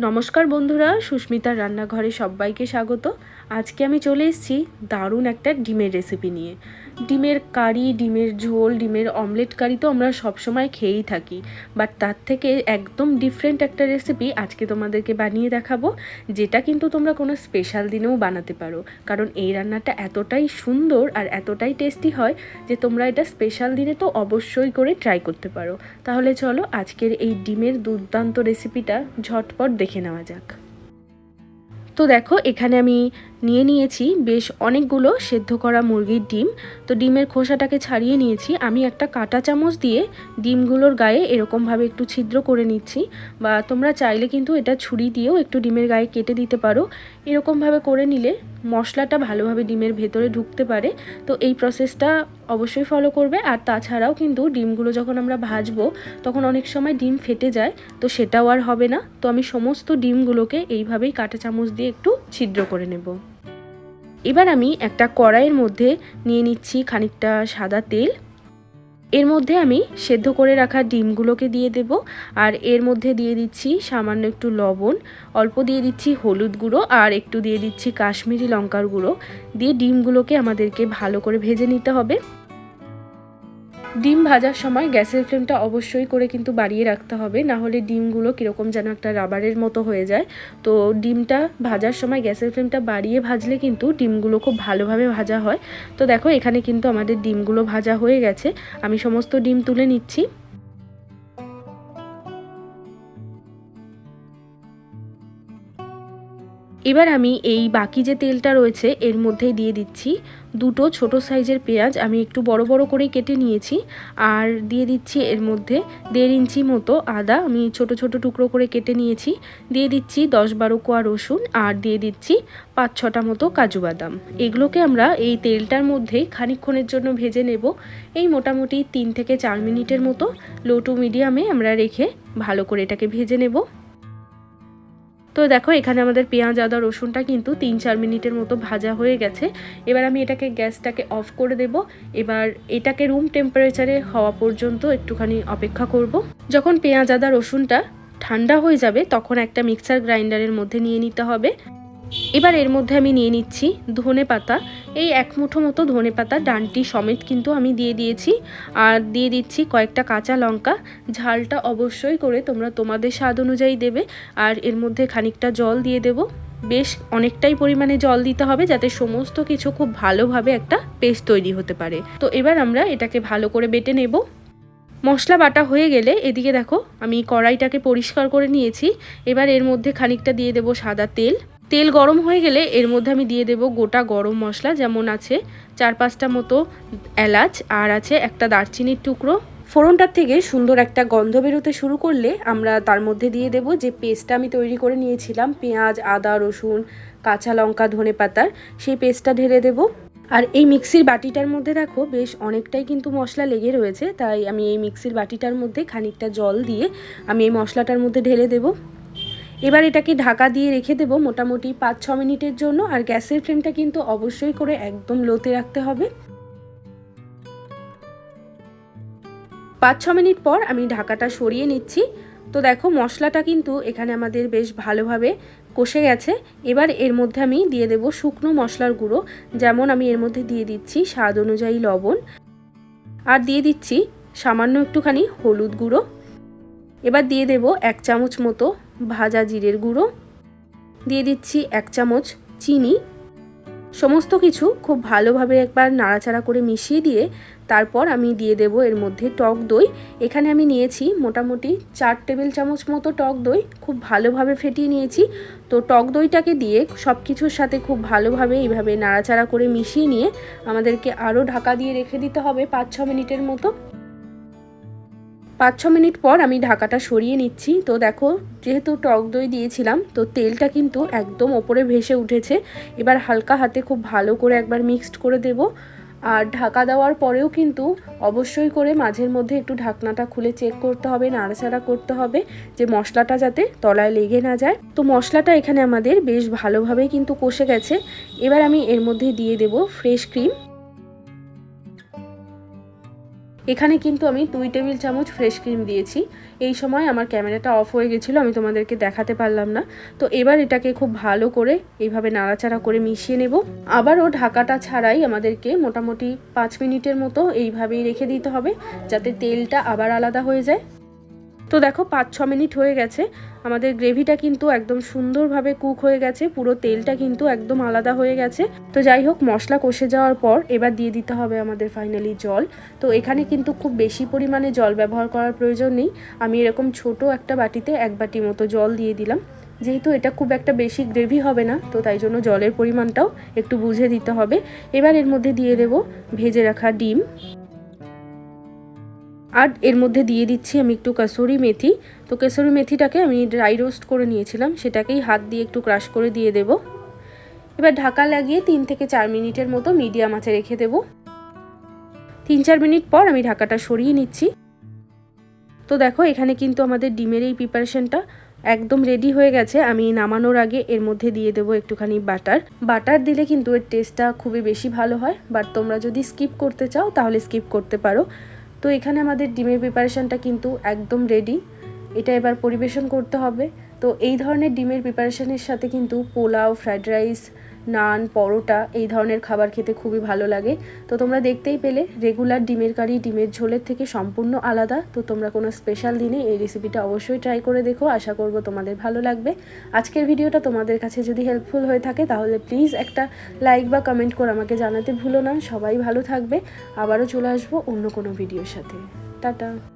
নমস্কার বন্ধুরা, সুস্মিতার রান্নাঘরে সবাইকে স্বাগত। আজকে আমি চলে এসেছি দারুণ একটা ডিমের রেসিপি নিয়ে। ডিমের কারি, ডিমের ঝোল, ডিমের অমলেট কারি তো আমরা সবসময় খেয়েই থাকি। বাট তার থেকে একদম ডিফারেন্ট একটা রেসিপি আজকে তোমাদেরকে বানিয়ে দেখাবো, যেটা কিন্তু তোমরা কোনো স্পেশাল দিনেও বানাতে পারো। কারণ এই রান্নাটা এতটাই সুন্দর আর এতটাই টেস্টি হয় যে তোমরা এটা স্পেশাল দিনে তো অবশ্যই করে ট্রাই করতে পারো। তাহলে চলো আজকের এই ডিমের দুর্দান্ত রেসিপিটা ঝটপট দেখে নেওয়া যাক। তো দেখো, এখানে আমি নিয়ে নিয়েছি, বেশ অনেকগুলো সেদ্ধ করা মুরগির ডিম। তো ডিমের খোসাটাকে ছাড়িয়ে নিয়েছি। আমি একটা কাঁটা চামচ দিয়ে ডিমগুলোর গায়ে এরকমভাবে একটু ছিদ্র করে নিচ্ছি বা তোমরা চাইলে কিন্তু এটা ছুরি দিয়েও একটু ডিমের গায়ে কেটে দিতে পারো। এরকমভাবে করে নিলে মশলাটা ভালোভাবে ডিমের ভেতরে ঢুকতে পারে। তো এই প্রসেসটা অবশ্যই ফলো করবে। আর তাছাড়াও কিন্তু ডিমগুলো যখন আমরা ভাজবো, তখন অনেক সময় ডিম ফেটে যায়। তো সেটাও আর হবে না। তো আমি সমস্ত ডিমগুলোকে এইভাবেই কাঁটা চামচ দিয়ে একটু ছিদ্র করে নেব। এবার আমি একটা কড়াইয়ের মধ্যে নিয়ে নিচ্ছি খানিকটা সাদা তেল। এর মধ্যে আমি সেদ্ধ করে রাখা ডিমগুলোকে দিয়ে দেব আর এর মধ্যে দিয়ে দিচ্ছি সামান্য একটু লবণ, অল্প দিয়ে দিচ্ছি হলুদ গুঁড়ো আর একটু দিয়ে দিচ্ছি কাশ্মীরি লঙ্কার গুঁড়ো। দিয়ে ডিমগুলোকে আমাদেরকে ভালো করে ভেজে নিতে হবে। ডিম ভাজার সময় গ্যাসের ফ্লেমটা অবশ্যই করে কিন্তু বাড়িয়ে রাখতে হবে, না হলে ডিমগুলো কীরকম যেন একটা রাবারের মতো হয়ে যায়। তো ডিমটা ভাজার সময় গ্যাসের ফ্লেমটা বাড়িয়ে ভাজলে কিন্তু ডিমগুলো খুব ভালোভাবে ভাজা হয়। তো দেখো, এখানে কিন্তু আমাদের ডিমগুলো ভাজা হয়ে গেছে। আমি সমস্ত ডিম তুলে নিচ্ছি। এবার আমি এই বাকি যে তেলটা রয়েছে, এর মধ্যেই দিয়ে দিচ্ছি। দুটো ছোট সাইজের পেঁয়াজ আমি একটু বড় বড় করে কেটে নিয়েছি। আর দিয়ে দিচ্ছি এর মধ্যে দেড় ইঞ্চি মতো আদা আমি ছোট ছোট টুকরো করে কেটে নিয়েছি। দিয়ে দিচ্ছি দশ বারো কোয়া রসুন আর দিয়ে দিচ্ছি পাঁচ ছটা মতো কাজু বাদাম। এগুলোকে আমরা এই তেলটার মধ্যে খানিকক্ষণের জন্য ভেজে নেব। এই মোটামুটি তিন থেকে চার মিনিটের মতো লো টু মিডিয়ামে আমরা রেখে ভালো করে এটাকে ভেজে নেব। তো দেখো, এখানে আমাদের পেঁয়াজ, আদা, রসুনটা কিন্তু তিন চার মিনিটের মতো ভাজা হয়ে গেছে। এবার আমি এটাকে গ্যাসটাকে অফ করে দেব। এবার এটাকে রুম টেম্পারেচারে হওয়া পর্যন্ত একটুখানি অপেক্ষা করব। যখন পেঁয়াজ, আদা, রসুনটা ঠান্ডা হয়ে যাবে, তখন একটা মিক্সার গ্রাইন্ডারের মধ্যে নিয়ে নিতে হবে। এবার এর মধ্যে আমি নিয়ে নিচ্ছি ধনে পাতা। এই এক মুঠো মতো ধনে পাতা ডানটি সমেত কিন্তু আমি দিয়ে দিয়েছি। আর দিয়ে দিচ্ছি কয়েকটা কাঁচা লঙ্কা। ঝালটা অবশ্যই করে তোমরা তোমাদের স্বাদ অনুযায়ী দেবে। আর এর মধ্যে খানিকটা জল দিয়ে দেব। বেশ অনেকটাই পরিমাণে জল দিতে হবে যাতে সমস্ত কিছু খুব ভালোভাবে একটা পেস্ট তৈরি হতে পারে। তো এবার আমরা এটাকে ভালো করে বেটে নেব। মশলা বাটা হয়ে গেলে এদিকে দেখো আমি কড়াইটাকে পরিষ্কার করে নিয়েছি। এবার এর মধ্যে খানিকটা দিয়ে দেব সাদা তেল। তেল গরম হয়ে গেলে এর মধ্যে আমি দিয়ে দেব গোটা গরম মশলা, যেমন আছে চার পাঁচটা মতো এলাচ আর আছে একটা দারচিনির টুকরো। ফোড়নটার থেকে সুন্দর একটা গন্ধ বেরোতে শুরু করলে আমরা তার মধ্যে দিয়ে দেব যে পেস্টটা আমি তৈরি করে নিয়েছিলাম, পেঁয়াজ, আদা, রসুন, কাঁচা লঙ্কা, ধনে পাতার, সেই পেস্টটা ঢেলে দেব। আর এই মিক্সির বাটিটার মধ্যে দেখো বেশ অনেকটাই কিন্তু মশলা লেগে রয়েছে, তাই আমি এই মিক্সির বাটিটার মধ্যে খানিকটা জল দিয়ে আমি এই মশলাটার মধ্যে ঢেলে দেবো। এবার এটাকে ঢাকা দিয়ে রেখে দেবো মোটামুটি পাঁচ, ছ মিনিটের জন্য। আর গ্যাসের ফ্লেমটা কিন্তু অবশ্যই করে একদম লোতে রাখতে হবে। পাঁচ, ছ মিনিট পর আমি ঢাকাটা সরিয়ে নিচ্ছি। তো দেখো, মশলাটা কিন্তু এখানে আমাদের বেশ ভালোভাবে কষে গেছে। এবার এর মধ্যে আমি দিয়ে দেব শুকনো মশলার গুঁড়ো। যেমন আমি এর মধ্যে দিয়ে দিচ্ছি স্বাদ অনুযায়ী লবণ। আর দিয়ে দিচ্ছি সামান্য একটুখানি হলুদ গুঁড়ো। এবার দিয়ে দেব এক চামচ মতো ভাজা জিরের গুঁড়ো, দিয়ে দিচ্ছি এক চামচ চিনি। সমস্ত কিছু খুব ভালোভাবে একবার নাড়াচাড়া করে মিশিয়ে দিয়ে তারপর আমি দিয়ে দেব এর মধ্যে টক দই। এখানে আমি নিয়েছি মোটামুটি চার টেবিল চামচ মতো টক দই, খুব ভালোভাবে ফেটিয়ে নিয়েছি। তো টক দইটাকে দিয়ে সব কিছুর সাথে খুব ভালোভাবে এইভাবে নাড়াচাড়া করে মিশিয়ে নিয়ে আমাদেরকে আরও ঢাকা দিয়ে রেখে দিতে হবে পাঁচ ছ মিনিটের মতো। পাঁচ ছ মিনিট পর আমি ঢাকাটা সরিয়ে নিচ্ছি। তো দেখো, যেহেতু টক দই দিয়েছিলাম, তো তেলটা কিন্তু একদম ওপরে ভেসে উঠেছে। এবার হালকা হাতে খুব ভালো করে একবার মিক্সড করে দেব। আর ঢাকা দেওয়ার পরেও কিন্তু অবশ্যই করে মাঝের মধ্যে একটু ঢাকনাটা খুলে চেক করতে হবে, নাড়াচাড়া করতে হবে, যে মশলাটা যাতে তলায় লেগে না যায়। তো মশলাটা এখানে আমাদের বেশ ভালোভাবেই কিন্তু কষে গেছে। এবার আমি এর মধ্যে দিয়ে দেব ফ্রেশ ক্রিম এখানে কিন্তু আমি দুই টেবিল চামচ ফ্রেশ ক্রিম দিয়েছি। এই সময় আমার ক্যামেরাটা অফ হয়ে গেছিল, আমি তোমাদেরকে দেখাতে পারলাম না। তো এবার এটাকে খুব ভালো করে এইভাবে নাড়াচাড়া করে মিশিয়ে নেব। আবারও ঢাকাটা ছাড়াই আমাদেরকে মোটামুটি পাঁচ মিনিটের মতো এইভাবেই রেখে দিতে হবে, যাতে তেলটা আবার আলাদা হয়ে যায়। তো দেখো পাঁচ, ছ মিনিট হয়ে গেছে। আমাদের গ্রেভিটা কিন্তু একদম সুন্দরভাবে কুক হয়ে গেছে। পুরো তেলটা কিন্তু একদম আলাদা হয়ে গেছে। তো যাই হোক, মশলা কষে যাওয়ার পর এবার দিয়ে দিতে হবে আমাদের ফাইনালি জল। তো এখানে কিন্তু খুব বেশি পরিমাণে জল ব্যবহার করার প্রয়োজন নেই। আমি এরকম ছোট একটা বাটিতে এক বাটি মতো জল দিয়ে দিলাম। যেহেতু এটা খুব একটা বেশি গ্রেভি হবে না, তো তাই জন্য জলের পরিমাণটাও একটু বুঝে দিতে হবে। এবার এর মধ্যে দিয়ে দেব ভেজে রাখা ডিম। আর এর মধ্যে দিয়ে দিচ্ছি আমি একটু কাসুরি মেথি। তো কাসুরি মেথিটাকে আমি ড্রাই রোস্ট করে নিয়েছিলাম, সেটাকেই হাত দিয়ে একটু ক্রাশ করে দিয়ে দেব। এবার ঢাকা লাগিয়ে তিন থেকে চার মিনিটের মতো মিডিয়াম আঁচে রেখে দেব। তিন চার মিনিট পর আমি ঢাকাটা সরিয়ে নিচ্ছি। তো দেখো, এখানে কিন্তু আমাদের ডিমের এই প্রিপারেশনটা একদম রেডি হয়ে গেছে। আমি নামানোর আগে এর মধ্যে দিয়ে দেবো একটুখানি বাটার বাটার দিলে কিন্তু এর টেস্টটা খুবই বেশি ভালো হয়। বাট তোমরা যদি স্কিপ করতে চাও, তাহলে স্কিপ করতে পারো। তো এখানে আমাদের ডিমের প্রিপারেশানটা কিন্তু একদম রেডি এটা এবার পরিবেশন করতে হবে। তো এই ধরনের ডিমের প্রিপারেশনের সাথে কিন্তু পোলাও, ফ্রাইড রাইস, নান, পরোটা এই ধরনের খাবার খেতে খুবই ভালো লাগে। তো তোমরা দেখতেই পেলে, রেগুলার ডিমের কারি, ডিমের ঝোলের থেকে সম্পূর্ণ আলাদা। তো তোমরা কোনো স্পেশাল দিনে এই রেসিপিটা অবশ্যই ট্রাই করে দেখো। আশা করব তোমাদের ভালো লাগবে। আজকের ভিডিওটা তোমাদের কাছে যদি হেল্পফুল হয়ে থাকে, তাহলে প্লিজ একটা লাইক বা কমেন্ট করে আমাকে জানাতে ভুলো না। সবাই ভালো থাকবে। আবারও চলে আসব অন্য কোনো ভিডিওর সাথে। টাটা।